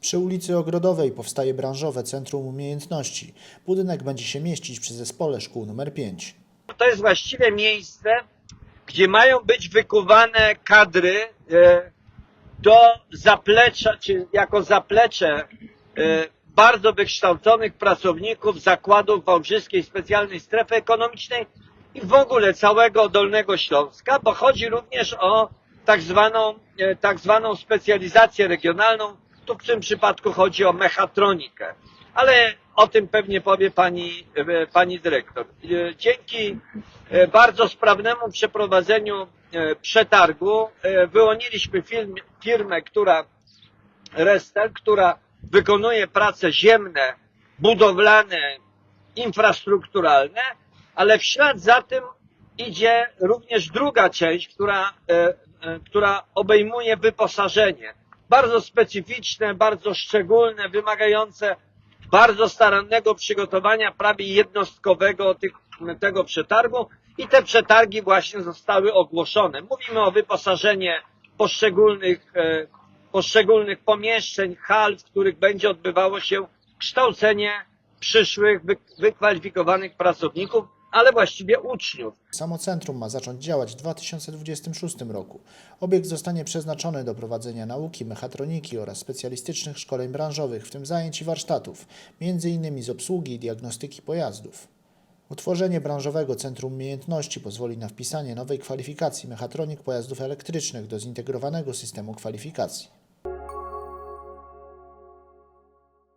Przy ulicy Ogrodowej powstaje branżowe Centrum Umiejętności. Budynek będzie się mieścić przy zespole szkół nr 5. To jest właściwie miejsce, gdzie mają być wykuwane kadry e, do zaplecza, czy jako zaplecze e, bardzo wykształconych pracowników zakładów Wałbrzyskiej Specjalnej Strefy Ekonomicznej i w ogóle całego Dolnego Śląska, bo chodzi również o tak zwaną, e, tak zwaną specjalizację regionalną. Tu w tym przypadku chodzi o mechatronikę. Ale o tym pewnie powie pani, e, pani dyrektor. E, Dzięki e, bardzo sprawnemu przeprowadzeniu przetargu wyłoniliśmy firm, firmę, która Restel, która wykonuje prace ziemne, budowlane, infrastrukturalne, ale w ślad za tym idzie również druga część, która, która obejmuje wyposażenie. Bardzo specyficzne, bardzo szczególne, wymagające bardzo starannego przygotowania, prawie jednostkowego tych, tego przetargu i te przetargi właśnie zostały ogłoszone. Mówimy o wyposażenie poszczególnych, e, poszczególnych pomieszczeń, hal, w których będzie odbywało się kształcenie przyszłych wy, wykwalifikowanych pracowników, ale właściwie uczniów. Samo centrum ma zacząć działać w 2026 roku. Obiekt zostanie przeznaczony do prowadzenia nauki, mechatroniki oraz specjalistycznych szkoleń branżowych, w tym zajęć i warsztatów, m.in. z obsługi i diagnostyki pojazdów. Utworzenie branżowego Centrum Umiejętności pozwoli na wpisanie nowej kwalifikacji mechatronik pojazdów elektrycznych do zintegrowanego systemu kwalifikacji.